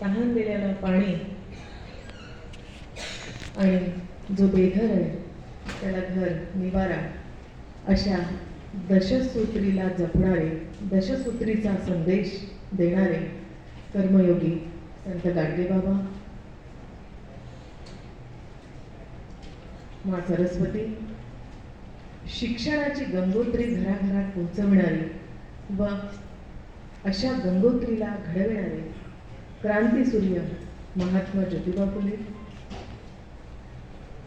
तहान दिलेलं पाणी. आणि जो बेघर आहे त्याला घर निवारा. अशा दशसूत्रीला जपणारे दशसूत्रीचा संदेश देणारे कर्मयोगी संत गाडगेबाबा मा सरस्वती. शिक्षणाची गंगोत्री घराघरात पोहोचविणारी व अशा गंगोत्रीला घडविणारे क्रांतीसूर्य महात्मा ज्योतिबा फुले.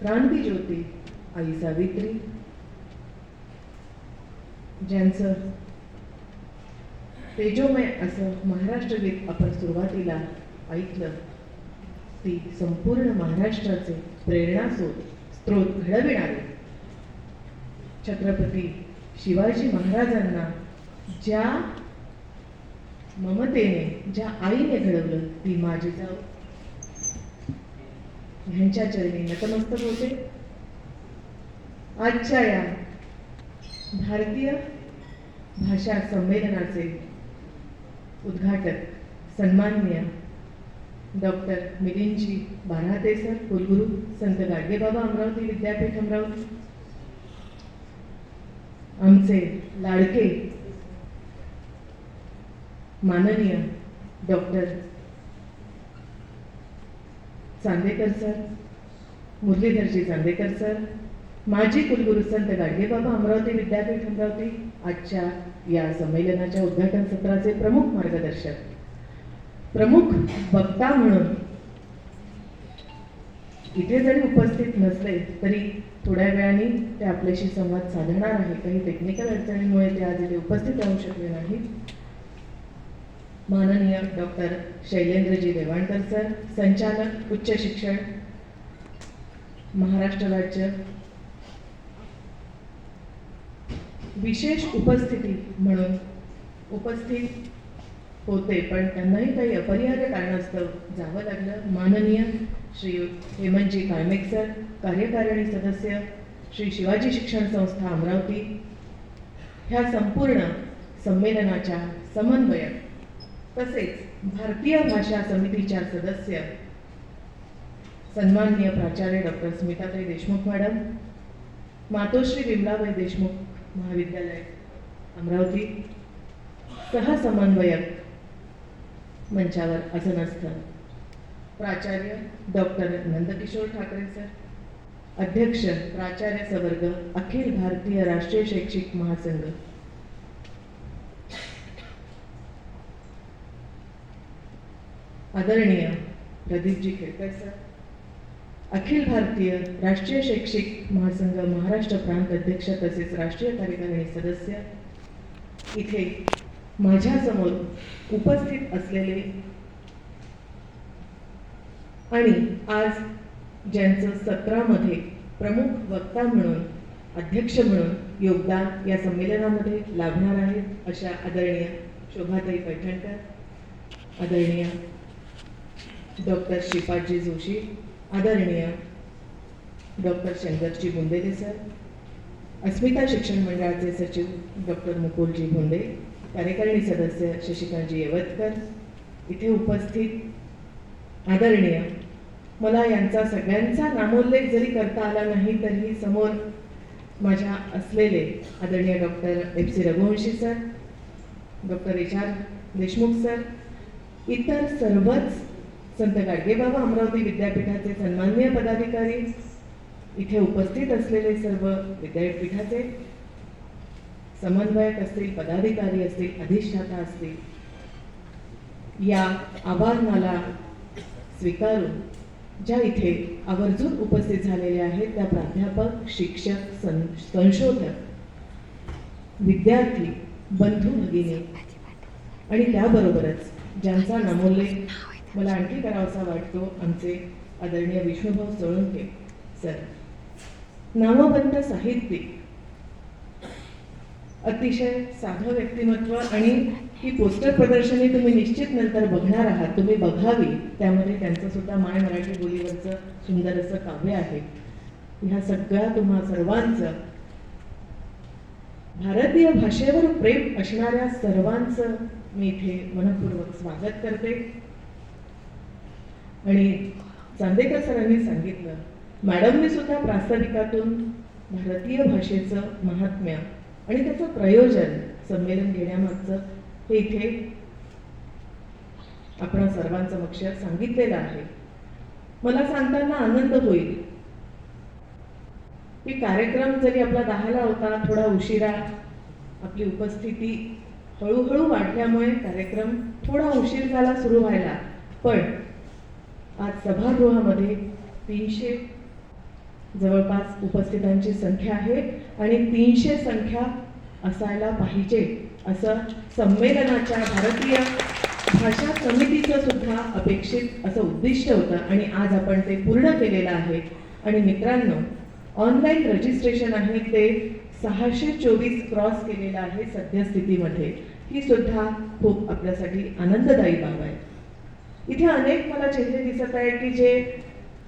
क्रांती ज्योती आई सावित्री. ज्यांचं तेजोमय असं महाराष्ट्र गीत आपण सुरुवातीला ऐकलं ती संपूर्ण महाराष्ट्राचे प्रेरणास्रोत स्त्रोत घडविणारे. छत्रपती शिवाजी महाराजांना ज्या ममतेने ज्या आईने घडवलं ती माझी जाऊ ह्यांच्या चरणी नतमस्तक होते. आजच्या या भारतीय भाषा संमेलनाचे उद्घाटक सन्माननीय डॉक्टर मिलिंदजी बाराते सर कुलगुरू संत गाडगेबाबा अमरावती विद्यापीठ अमरावती. आमचे लाडके माननीय doctor Chandekar sir मुरलीधरजी Chandekar sir माजी कुलगुरू संत गाडगेबाबा अमरावती विद्यापीठ अमरावती आजच्या या संमेलनाच्या उद्घाटन सत्राचे प्रमुख मार्गदर्शक. प्रमुख वक्ता म्हणून इथे जरी उपस्थित नसले तरी थोड्या वेळाने ते आपल्याशी संवाद साधणार आहे काही टेक्निकल अडचणीमुळे ते आज इथे उपस्थित राहू शकले नाही माननीय डॉक्टर शैलेंद्रजी देवाणकर सर संचालक उच्च शिक्षण महाराष्ट्र राज्य. विशेष उपस्थिती म्हणून उपस्थित होते पण त्यांनाही काही अपरिहार्य कारणास्तव जावं लागलं. माननीय श्री हेमंतजी काळमेक सर कार्यकारिणी सदस्य श्री शिवाजी शिक्षण संस्था अमरावती. ह्या संपूर्ण संमेलनाच्या समन्वयक तसेच भारतीय भाषा समितीच्या सदस्य सन्माननीय प्राचार्य डॉक्टर स्मिताताई देशमुख मॅडम मातोश्री विमलाबाई देशमुख महाविद्यालय अमरावती सहसमन्वयक मंचावर असं नसतं प्राचार्य डॉक्टर नंदकिशोर ठाकरे सर अध्यक्ष प्राचार्य सवर्ग अखिल भारतीय राष्ट्रीय शैक्षिक महासंघ. आदरणीय प्रदीपजी खेळकर सर अखिल भारतीय राष्ट्रीय शैक्षिक महासंघ महाराष्ट्र प्रांत अध्यक्ष तसेच राष्ट्रीय कार्यकारिणी सदस्य इथे माझ्यासमोर उपस्थित असलेले आणि आज ज्यांचं सत्रामध्ये प्रमुख वक्ता म्हणून अध्यक्ष म्हणून योगदान या संमेलनामध्ये लाभणार आहेत अशा आदरणीय शोभाताई पैठणकर आदरणीय डॉक्टर श्रीपादजी जोशी आदरणीय डॉक्टर शंकरजी बुंदेले सर अस्मिता शिक्षण मंडळाचे सचिव डॉक्टर मुकुलजी भोंडे कार्यकारिणी सदस्य शशिकांतजी येवतकर इथे उपस्थित आदरणीय मला यांचा सगळ्यांचा नामोल्लेख जरी करता आला नाही तरी समोर माझ्या असलेले आदरणीय doctor F C Raghuvanshi sir doctor H R Deshmukh sir इतर सर्वच संत गाडगेबाबा अमरावती विद्यापीठाचे सन्माननीय पदाधिकारी इथे उपस्थित असलेले सर्व विद्यापीठाचे समन्वयक असतील पदाधिकारी असतील अधिष्ठाता असतील या आवाहनाला स्वीकारून ज्या इथे आवर्जून उपस्थित झालेले आहेत त्या प्राध्यापक शिक्षक सं संशोधक विद्यार्थी बंधू भगिनी आणि त्याबरोबरच ज्यांचा नामोल्लेख मला आणखी करावासा वाटतो आमचे आदरणीय विष्णुभाऊ सोळंके सर. नामवंत साहित्यिक. अतिशय साधं व्यक्तिमत्व आणि ही पोस्टर प्रदर्शनी तुम्ही निश्चित नंतर बघणार आहात तुम्ही बघावी. त्यामध्ये त्यांचं सुद्धा माय मराठी बोलीवरचं सुंदर असं काव्य आहे. ह्या सगळ्या तुम्हा सर्वांचं भारतीय भाषेवर प्रेम असणाऱ्या सर्वांचं मी इथे मनपूर्वक स्वागत करते. आणि चांदेकर सरांनी सांगितलं मॅडमने सुद्धा प्रास्ताविकातून भारतीय भाषेचं महात्म्य आणि त्याचं प्रयोजन संमेलन घेण्यामागचं हे इथे आपण सर्वांसमक्ष सांगितलेलं आहे. मला सांगताना आनंद होईल. की कार्यक्रम जरी आपला दहाला होता थोडा उशिरा आपली उपस्थिती हळूहळू वाढल्यामुळे कार्यक्रम थोडा उशीर झाला सुरू व्हायला. पण आज सभागृहामध्ये तीनशे जवळपास उपस्थितांची संख्या आहे आणि तीनशे संख्या असायला पाहिजे असं संमेलनाच्या भारतीय भाषा समितीचं सुद्धा अपेक्षित असं उद्दिष्ट होतं आणि आज आपण ते पूर्ण केलेलं आहे. आणि मित्रांनो ऑनलाईन रजिस्ट्रेशन आहे ते सहाशे चोवीस क्रॉस केलेलं आहे सद्यस्थितीमध्ये. ही सुद्धा खूप आपल्यासाठी आनंददायी बाब आहे. इथे अनेक मला चेहरे दिसत आहेत की जे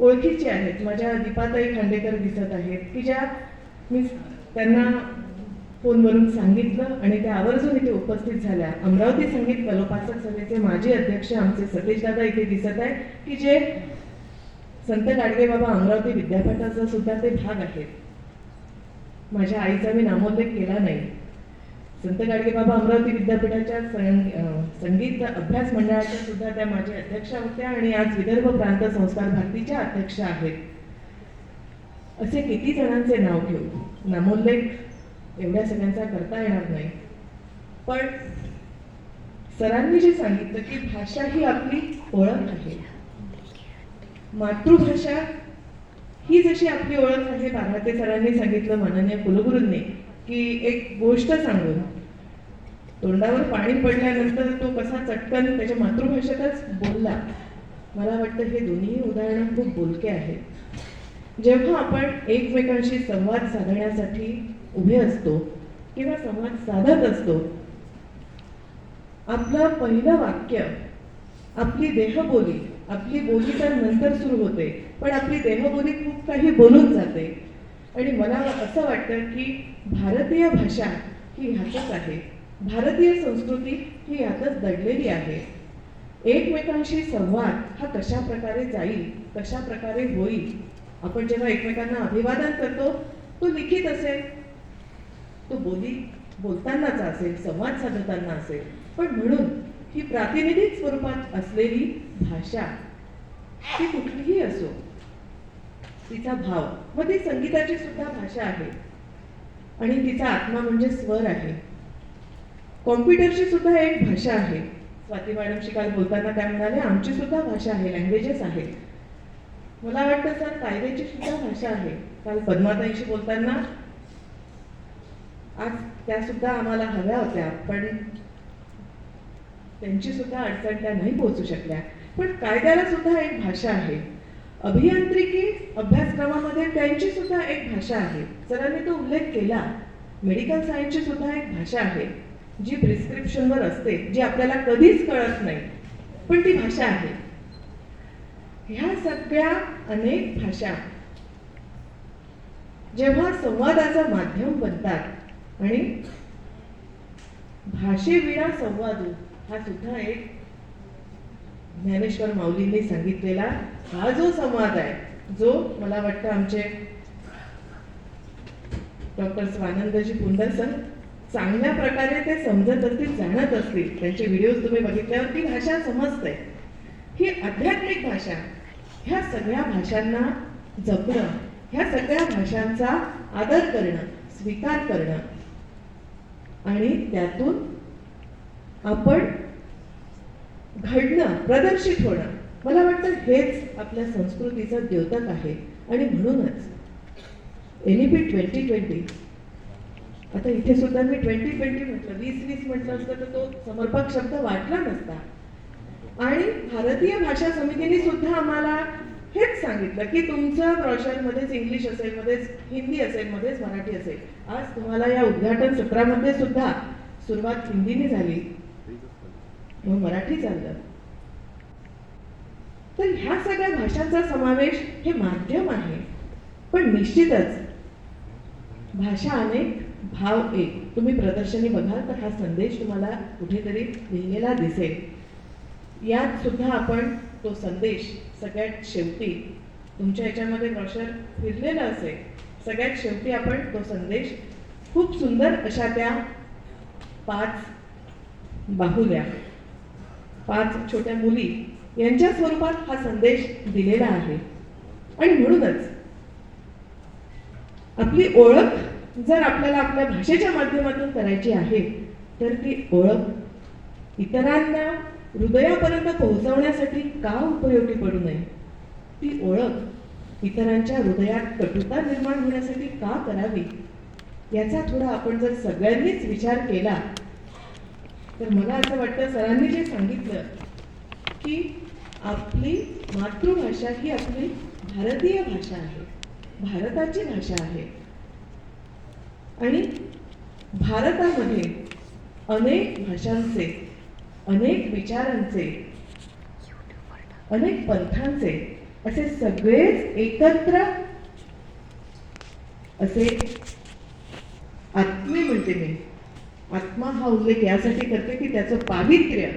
ओळखीचे आहेत. माझ्या दीपाताई खांडेकर दिसत आहेत की ज्या मी त्यांना फोनवरून सांगितलं आणि त्या आवर्जून इथे उपस्थित झाल्या. अमरावती संगीत कलोपासक सभेचे माजी अध्यक्ष आमचे सतीश दादा इथे दिसत आहेत की जे संत गाडगे बाबा अमरावती विद्यापीठाचा सुद्धा ते भाग आहेत. माझ्या आईचा मी नामोल्लेख केला नाही. संत गाडगे बाबा अमरावती विद्यापीठाच्या संग- संगीत अभ्यास मंडळाच्या सुद्धा त्या माझ्या अध्यक्षा होत्या आणि आज विदर्भ प्रांत संस्कार भारतीच्या अध्यक्ष आहेत. असे किती जणांचे नाव घेऊ? नामोल्लेख एवढ्या सगळ्यांचा करता येणार नाही. पण सरांनी जे सांगितलं की भाषा ही आपली ओळख आहे. मातृभाषा ही जशी आपली ओळख आहे बाराटे सरांनी सांगितलं माननीय कुलगुरूंनी की एक गोष्ट सांगून तोंडावर पाणी पडल्यानंतर तो कसा चटकन त्याच्या मातृभाषेतच बोलला. मला वाटतं हे दोन्ही उदाहरणं खूप बोलके आहेत जेव्हा आपण एकमेकांशी संवाद साधण्यासाठी उभे असतो किंवा संवाद साधत असतो आपलं पहिलं वाक्य आपली देहबोली आपली बोली तर नंतर सुरू होते पण आपली देहबोली खूप काही बोलून जाते. आणि मला असं वाटतं की भारतीय भाषा ही ह्यातच आहे. भारतीय संस्कृती ही ह्यातच दडलेली आहे. एकमेकांशी संवाद हा कशा प्रकारे जाईल कशा प्रकारे होईल आपण जेव्हा एकमेकांना अभिवादन करतो तो लिखित असेल तो बोली बोलतानाचा असेल संवाद साधताना असेल पण म्हणून ही प्रातिनिधिक स्वरूपात असलेली भाषा ती कुठलीही असो तिचा भाव. मग ती संगीताची सुद्धा भाषा आहे. आणि तिचा आत्मा म्हणजे स्वर आहे. कॉम्प्युटरची सुद्धा एक भाषा आहे. स्वाती मॅडमशी काल बोलताना त्या म्हणाले आमची सुद्धा भाषा आहे लँग्वेजेस आहेत. मला वाटतं सर कायद्याची सुद्धा भाषा आहे. काल पद्माताईशी बोलताना आज त्या सुद्धा आम्हाला हव्या होत्या पण त्यांची सुद्धा अडचण त्या नाही पोहोचू शकल्या. पण कायद्याला सुद्धा एक भाषा आहे. अभियांत्रिकी अभ्यासक्रमामध्ये त्यांची सुद्धा एक भाषा आहे. सरांनी तो उल्लेख केला. मेडिकल सायन्सची सुद्धा एक भाषा आहे. जी प्रिस्क्रिप्शनवर असते जी आपल्याला कधीच कळत नाही. पण ती भाषा आहे. ह्या सगळ्या अनेक भाषा जेव्हा संवादाचं माध्यम बनतात आणि भाषेविना संवाद हा सुद्धा एक ज्ञानेश्वर माऊलींनी सांगितलेला हा जो संवाद आहे जो मला वाटतं आमचे डॉक्टर स्वानंदजी पुंडर सर चांगल्या प्रकारे ते समजत असतील जाणत असतील त्यांचे व्हिडिओज तुम्ही बघितल्यावर ती भाषा समजते. ही आध्यात्मिक भाषा ह्या सगळ्या भाषांना जपणं ह्या सगळ्या भाषांचा आदर करणं स्वीकार करणं. आणि त्यातून आपण घडणं प्रदर्शित होणं. मला वाटतं हेच आपल्या संस्कृतीचं द्योतक आहे. आणि म्हणूनच एनिपी ट्वेंटी ट्वेंटी आता इथे सुद्धा मी ट्वेंटी ट्वेंटी म्हटलं वीस वीस म्हटलं असतं तर तो समर्पक शब्द वाटला नसता. आणि भारतीय भाषा समितीने सुद्धा आम्हाला हेच सांगितलं की तुमचं प्रवाशांमध्येच इंग्लिश असेल मध्येच हिंदी असेल मध्येच मराठी असेल. आज तुम्हाला या उद्घाटन सत्रामध्ये सुद्धा सुरुवात हिंदीने झाली. मग मराठी चाललं. तर ह्या सगळ्या भाषांचा समावेश हे माध्यम आहे. पण निश्चितच भाषा अनेक भाव एक. तुम्ही प्रदर्शनी बघाल तर हा संदेश तुम्हाला कुठेतरी लिहिलेला दिसेल. यात सुद्धा आपण तो संदेश सगळ्यात शेवटी तुमच्या याच्यामध्ये ब्रॉशर फिरलेलं असेल. सगळ्यात शेवटी आपण तो संदेश खूप सुंदर अशा त्या पाच बाहुल्या पाच छोट्या मुली यांच्या स्वरूपात हा संदेश दिलेला आहे. आणि म्हणूनच आपली ओळख जर आपल्याला आपल्या भाषेच्या माध्यमातून करायची आहे तर ती ओळख इतरांना हृदयापर्यंत पोहोचवण्यासाठी का उपयोगी पडू नये? ती ओळख इतरांच्या हृदयात कटुता निर्माण होण्यासाठी का करावी? याचा थोडा आपण जर सगळ्यांनीच विचार केला तर मला असं वाटतं सरांनी जे सांगितलं की आपली मातृभाषा ही आपली भारतीय भाषा आहे. भारताची भाषा आहे. आणि भारतामध्ये अनेक भाषांचे अनेक विचारांचे अनेक पंथांचे असे सगळेच एकत्र असे आत्मे म्हणते मी. आत्मा हा उल्लेख यासाठी करते की त्याचं पावित्र्य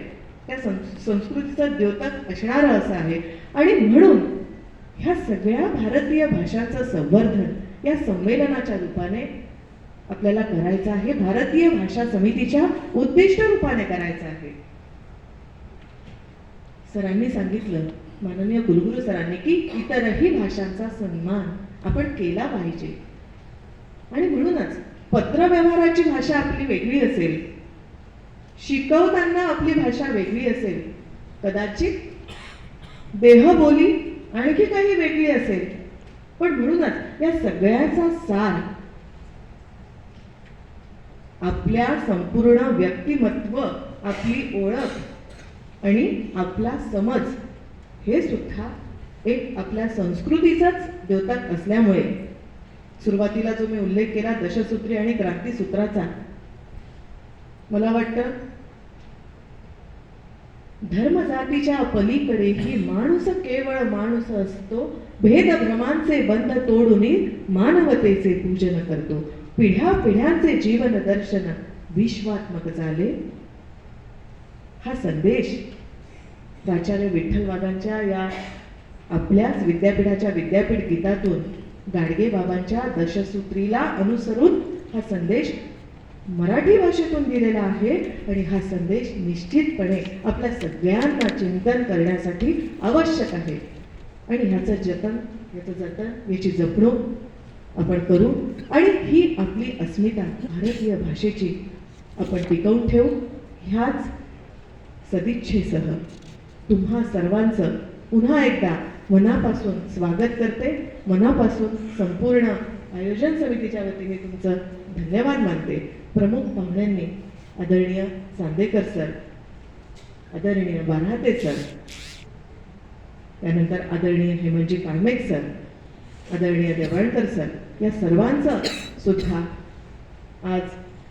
त्या सं- द्योतक असणारा असा आहे. आणि म्हणून ह्या सगळ्या भारतीय भाषांचं संवर्धन या संमेलनाच्या रूपाने आपल्याला करायचं आहे. भारतीय भाषा समितीच्या उद्दिष्ट रूपाने करायचं आहे. सरांनी सांगितलं माननीय कुलगुरू सरांनी की इतरही भाषांचा सन्मान आपण केला पाहिजे. आणि म्हणूनच पत्रव्यवहाराची भाषा आपली वेगळी असेल. शिकवताना आपली भाषा वेगळी असेल. कदाचित देहबोली आणखी काही वेगळी असेल. पण म्हणूनच या सगळ्याचा सार आपल्या संपूर्ण व्यक्तिमत्व आपली ओळख आणि आपला समज हे सुद्धा एक आपल्या संस्कृतीचाच द्योतक असल्यामुळे. सुरुवातीला जो मी उल्लेख केला दशसूत्री आणि क्रांतीसूत्राचा मला वाटतं धर्म जातीच्या पलीकडेही माणूस केवळ माणूस असतो. भेद भ्रमांचे बंध तोडून मानवतेचे पूजन करतो. पिढ्या पिढ्यांचे जीवन दर्शन विश्वात्मक झाले. हा संदेश प्राचार्य विठ्ठलवादांच्या या आपल्याच विद्यापीठाच्या विद्यापीठ गीतातून गाडगे बाबांच्या दशसूत्रीला अनुसरून हा संदेश मराठी भाषेतून दिलेला आहे आणि हा संदेश निश्चितपणे आपल्या सगळ्यांना चिंतन करण्यासाठी आवश्यक आहे. आणि ह्याचं जतन याचं जतन याची जपणूक आपण करू आणि ही आपली अस्मिता भारतीय भाषेची आपण टिकवून ठेवू ह्याच सदिच्छेसह तुम्हा सर्वांचं पुन्हा एकदा मनापासून स्वागत करते. मनापासून संपूर्ण आयोजन समितीच्या वतीने तुमचं धन्यवाद मानते. प्रमुख पाहुण्यांनी आदरणीय चांदेकर सर आदरणीय बाराते सर त्यानंतर आदरणीय हेमंतजी काळमेक सर आदरणीय देवळकर सर या सर्वांचं सुद्धा आज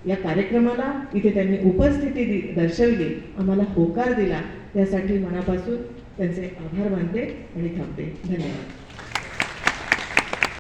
या कार्यक्रमाला इथे त्यांनी उपस्थिती दि- दर्शवली आम्हाला होकार दिला. त्यासाठी मनापासून त्यांचे आभार मानते आणि थांबते. धन्यवाद.